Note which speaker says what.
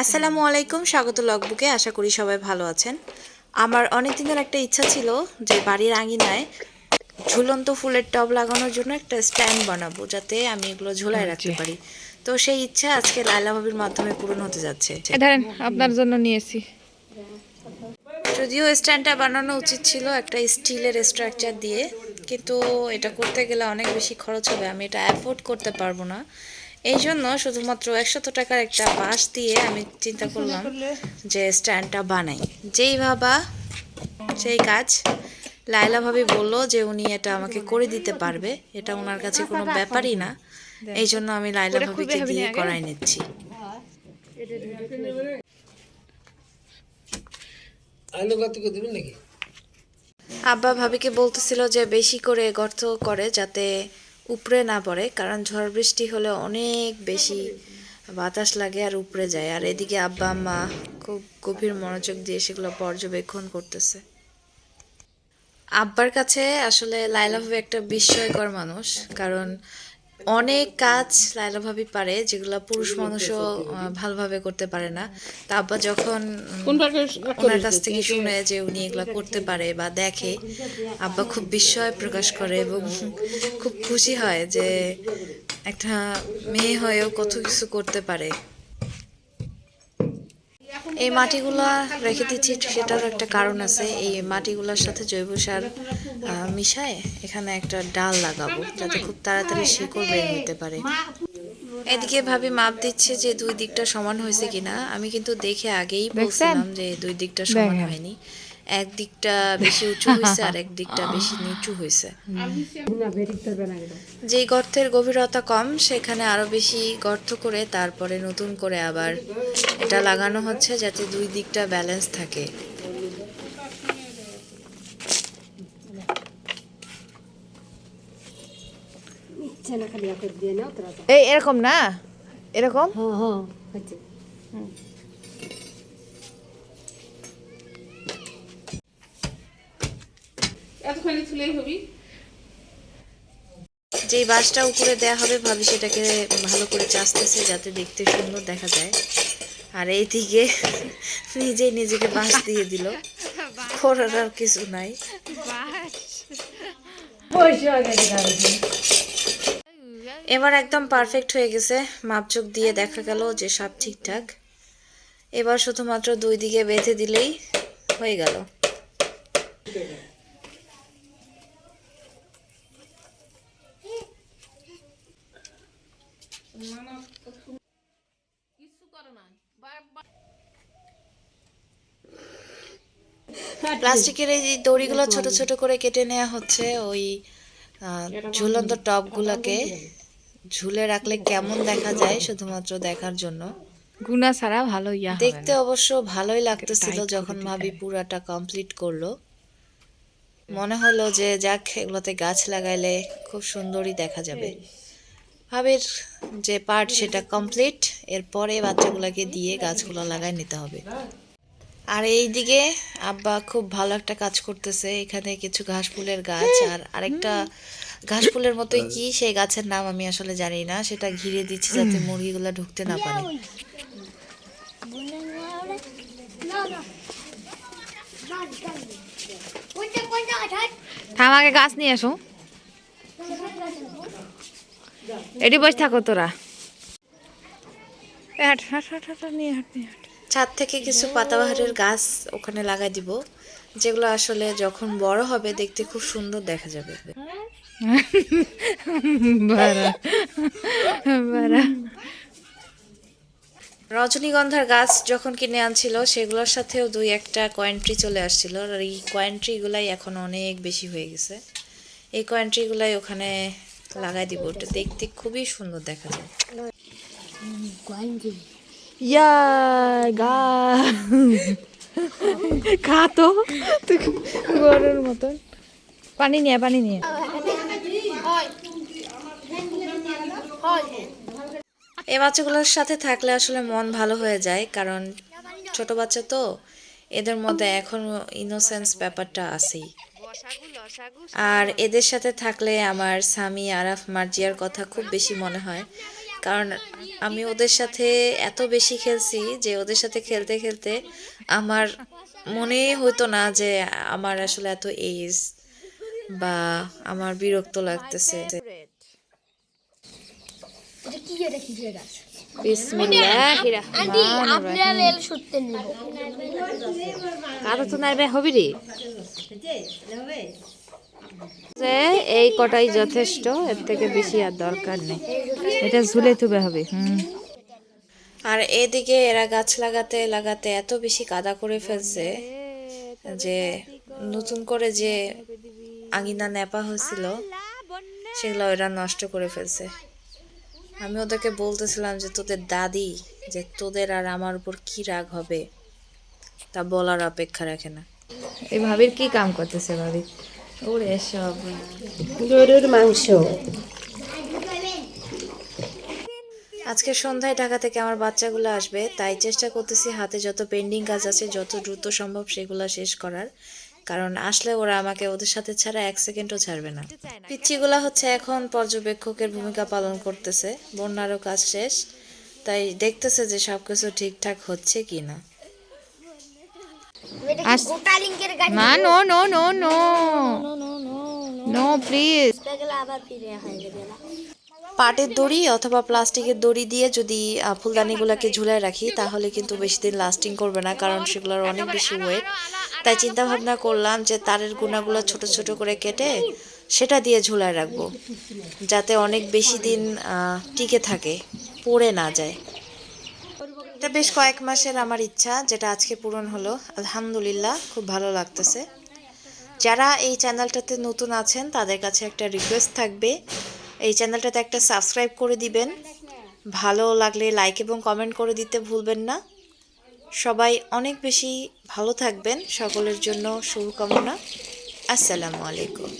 Speaker 1: আসসালামু আলাইকুম স্বাগত লগবুকে আশা করি সবাই ভালো আছেন। আমার অনেক দিনের একটা ইচ্ছা ছিল যে বাড়ির আঙিনায় ঝুলন্ত ফুলের টব লাগানোর জন্য একটা স্ট্যান্ড বানাবো যাতে আমি এগুলো ঝোলায় রাখতে পারি। তো সেই ইচ্ছা আজকে লাইলা ভাবির মাধ্যমে পূরণ হতে যাচ্ছে।
Speaker 2: ধরেন আপনার জন্য নিয়েছি।
Speaker 1: যদিও স্ট্যান্ডটা বানানো উচিত ছিল একটা স্টিলের স্ট্রাকচার দিয়ে কিন্তু এটা করতে গেলে অনেক বেশি খরচ হবে। আমি এটা অ্যাফোর্ড করতে পারব না। এই জন্য শুধুমাত্র একশত টাকার একটা বাঁশ দিয়ে আমি চিন্তা করলাম যে স্ট্যান্ডটা বানাই। যেই ভাবা সেই কাজ লাইলা ভাবি বলল যে উনি এটা আমাকে করে দিতে পারবে। এটা ওনার কাছে কোনো ব্যাপারই না। এই জন্য আমি লাইলা ভাবিকে দিয়ে করাই নিচ্ছি।
Speaker 3: আলু কত করে দেবেন নাকি?
Speaker 1: আব্বা ভাবিকে বলতেছিল যে বেশি করে গর্ত করে যাতে উপরে না পড়ে, কারণ ঝড় বৃষ্টি হলে অনেক বেশি বাতাস লাগে আর উপরে যায়। আর এদিকে আব্বা, আম্মা খুব গভীর মনোযোগ দিয়ে সেগুলো পর্যবেক্ষণ করতেছে। আব্বার কাছে আসলে লাইলা একটা বিস্ময়কর মানুষ, কারণ অনেক কাজ লাইলা ভাবি পারে যেগুলো পুরুষ মানুষও ভালোভাবে করতে পারে না। তা আব্বা যখন ওনার কাছ থেকে শুনে যে উনি এগুলো করতে পারে বা দেখে আব্বা খুব বিস্ময় প্রকাশ করে এবং খুব খুশি হয় যে একটা মেয়ে হয়েও কত কিছু করতে পারে। এই মাটিগুলা রেখে দিচ্ছি সেটারও একটা কারণ আছে। এই মাটিগুলোর সাথে জৈব সার মিশায় এখানে একটা ডাল লাগাবো যাতে খুব তাড়াতাড়ি শিকড় বের হতে পারে। এদিকে ভাবি মাপ দিচ্ছে যে দুই দিকটা সমান হয়েছে কিনা। আমি কিন্তু দেখে আগেই বলছিলাম যে দুই দিকটা সমান হয়নি। এক দিকটা বেশি উঁচু হয়েছে আর এক দিকটা বেশি নিচু হয়েছে যেই গর্তের গভীরতা কম সেখানে আরও বেশি গর্ত করে তারপরে নতুন করে আবার এটা লাগানো হচ্ছে যাতে দুই দিকটা ব্যালেন্স থাকে।
Speaker 2: এই এরকম না? এরকম?
Speaker 1: যেই বাঁশটা উপরে দেয়া হবে ভাবি সেটাকে ভালো করে চাষতেছে যাতে দেখতে সুন্দর দেখা যায়। আর এইদিকে নিজেই নিজেকে বাঁশ দিয়ে দিল। করার আর কিছু নাই। এবার একদম পারফেক্ট হয়ে গেছে। মাপচোক দিয়ে দেখা গেল যে সব ঠিকঠাক। এবার শুধুমাত্র দুই দিকে বেঁধে দিলেই হয়ে গেল। প্লাস্টিকের এই দড়িগুলো ছোট ছোট করে কেটে নেওয়া হচ্ছে ওই ঝুলন্ত টপগুলোকে ঝুলে রাখলে কেমন দেখা যায় শুধুমাত্র দেখার জন্য?
Speaker 2: গুনা ছাড়া ভালো ইয়া
Speaker 1: দেখতে অবশ্য ভালোই লাগতেছিল যখন ভাবি পুরাটা কমপ্লিট করল। মনে হলো যে যাক এগুলোতে গাছ লাগাইলে খুব সুন্দরই দেখা যাবে। ভাবির যে পার্ট সেটা কমপ্লিট এরপরে বাচ্চাগুলোকে দিয়ে গাছগুলো লাগাই নিতে হবে। আর এই দিকে আব্বা খুব ভালো একটা কাজ করতেছে, এখানে কিছু ঘাস ফুলের গাছ, আর আরেকটা ঘাস ফুলের মতোই কি, সেই গাছের নাম আমি আসলে জানি না, সেটা ঘিরে দিচ্ছি যাতে মুরগিগুলো ঢুকতে না পারে।
Speaker 2: থাম, আগে গাছ নিয়ে আসো। এটি বসে থাকো তোরা। হাট হাট হাট হাট হাট, নিয়ে হাট নিয়ে হাট।
Speaker 1: ছাদ থেকে কিছু পাতাবাহারের গাছ ওখানে লাগাই দিব যেগুলো আসলে যখন বড় হবে দেখতে খুব সুন্দর দেখা যাবে। রজনীগন্ধার গাছ যখন কিনে আনছিল সেগুলোর সাথেও দুই একটা কয়েন্ট্রি চলে আসছিল আর এই কয়েন্ট্রিগুলাই এখন অনেক বেশি হয়ে গেছে। এই কয়েন্ট্রিগুলাই ওখানে লাগাই দিব ওটা দেখতে খুবই সুন্দর দেখা যায়।
Speaker 2: ইয়া গা। খা তো। গরুর মতন। পানি নিয়ে পানি নিয়ে।
Speaker 1: এই বাচ্চাগুলোর সাথে থাকলে আসলে মন ভালো হয়ে যায় কারণ ছোট বাচ্চা তো এদের মধ্যে এখনও ইনোসেন্স ব্যাপারটা আছেই। আর এদের সাথে থাকলে আমার স্বামী আরাফ মার্জিয়ার কথা খুব বেশি মনে হয়। কারণ আমি ওদের সাথে এত বেশি খেলছি যে ওদের সাথে খেলতে খেলতে আমার মনে হতো না যে আমার আসলে এত এজ বা আমার বিরক্ত লাগতেছে
Speaker 4: এটা কি এটা কি এটা
Speaker 2: তো হবি রে? যে এই কটাই যথেষ্ট এর থেকে বেশি আর দরকার নেই। এটা ঝুলে তুবে হবে হুম।
Speaker 1: আর এদিকে এরা গাছ লাগাতে লাগাতে এত বেশি কাদা করে ফেলছে যে নতুন করে যে আঙিনা নেপা হয়েছিল সেগুলো এরা নষ্ট করে ফেলছে। আমি ওদেরকে বলতেছিলাম যে তোদের দাদি যে তোদের আর আমার উপর কি রাগ হবে তা বলার অপেক্ষা রাখে না।
Speaker 2: এই ভাবির কি কাম করতেছে ভাবি? ওরে সব।
Speaker 5: গরুর মাংস।
Speaker 1: আজকে সন্ধ্যায় ঢাকা থেকে আমার বাচ্চাগুলো আসবে তাই চেষ্টা করতেছি হাতে যত পেন্ডিং কাজ আছে যত দ্রুত সম্ভব সেগুলো শেষ করার। কারণ আসলে ওরা আমাকে ওদের সাথে ছাড়া এক সেকেন্ডও ছাড়বে না। পিচ্ছিগুলা হচ্ছে এখন পর্যবেক্ষকের ভূমিকা পালন করতেছে। বন্যারও কাজ শেষ। তাই দেখতেছে যে সবকিছু ঠিকঠাক হচ্ছে কি না
Speaker 2: no no no no no please
Speaker 1: পাটের দড়ি অথবা প্লাস্টিকের দড়ি দিয়ে যদি ফুলদানিগুলোকে ঝুলায় রাখি, তাহলে কিন্তু বেশি দিন লাস্টিং করবে না, কারণ সেগুলোর অনেক বেশি ওয়েট তাই চিন্তা ভাবনা করলাম যে তারের গুণাগুলো ছোট ছোট করে কেটে সেটা দিয়ে ঝুলায় রাখব, যাতে অনেক বেশি দিন টিকে থাকে, পড়ে না যায়। এটা বেশ কয়েক মাসের আমার ইচ্ছা, যেটা আজকে পূরণ হলো। আলহামদুলিল্লাহ, খুব ভালো লাগতেছে। যারা এই চ্যানেলটাতে নতুন আছেন, তাদের কাছে একটা রিকোয়েস্ট থাকবে। এই চ্যানেলটাতে একটা সাবস্ক্রাইব করে দিবেন। ভালো লাগলে লাইক এবং কমেন্ট করে দিতে ভুলবেন না। সবাই অনেক বেশি ভালো থাকবেন। সকলের জন্য শুভকামনা। আসসালামু আলাইকুম।